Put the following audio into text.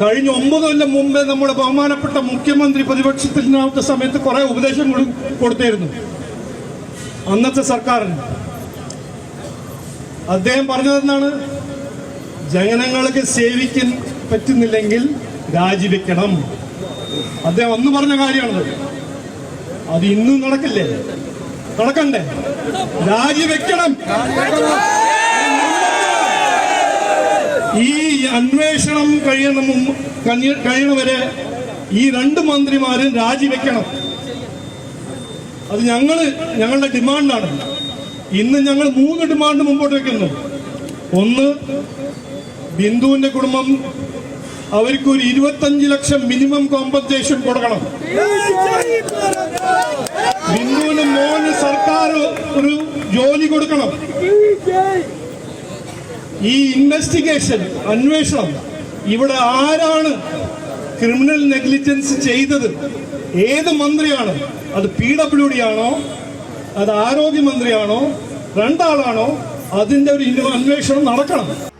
കഴിഞ്ഞ ഒമ്പത് കൊല്ലം മുമ്പേ നമ്മുടെ ബഹുമാനപ്പെട്ട മുഖ്യമന്ത്രി പ്രതിപക്ഷത്തിനാവുന്ന സമയത്ത് കുറെ ഉപദേശം കൊടു- കൊടുത്തിരുന്നു. അന്നത്തെ സർക്കാരിന്. അദ്ദേഹം പറഞ്ഞതെന്നാണ് ജനങ്ങൾക്ക് സേവിക്കാൻ പറ്റുന്നില്ലെങ്കിൽ രാജിവെക്കണം. അദ്ദേഹം അന്ന് പറഞ്ഞ കാര്യമാണത്. അത് ഇന്നും നടക്കില്ലേ? നടക്കണ്ടേ? രാജിവെക്കണം. ഈ അന്വേഷണം കഴിയുന്ന കഴിയണവരെ ഈ രണ്ട് മന്ത്രിമാരും രാജിവെക്കണം. അത് ഞങ്ങൾ ഞങ്ങളുടെ ഡിമാൻഡാണ്. ഇന്ന് ഞങ്ങൾ മൂന്ന് ഡിമാൻഡ് മുമ്പോട്ട് വെക്കുന്നു. ഒന്ന് ബിന്ദുവിന്റെ കുടുംബം അവർക്ക് ഒരു ഇരുപത്തഞ്ച് ലക്ഷം മിനിമം കോമ്പൻസേഷൻ കൊടുക്കണം. ബിന്ദുവിന് മോന് സർക്കാർ ഒരു ജോലി കൊടുക്കണം. ഈ ഇൻവെസ്റ്റിഗേഷൻ അന്വേഷണം ഇവിടെ ആരാണ് ക്രിമിനൽ നെഗ്ലിജൻസ് ചെയ്തത്? ഏത് മന്ത്രിയാണ്? അത് പി ഡബ്ല്യു ഡി ആണോ? അത് ആരോഗ്യമന്ത്രിയാണോ? രണ്ടാളാണോ? അതിന്റെ ഒരു അന്വേഷണം നടക്കണം.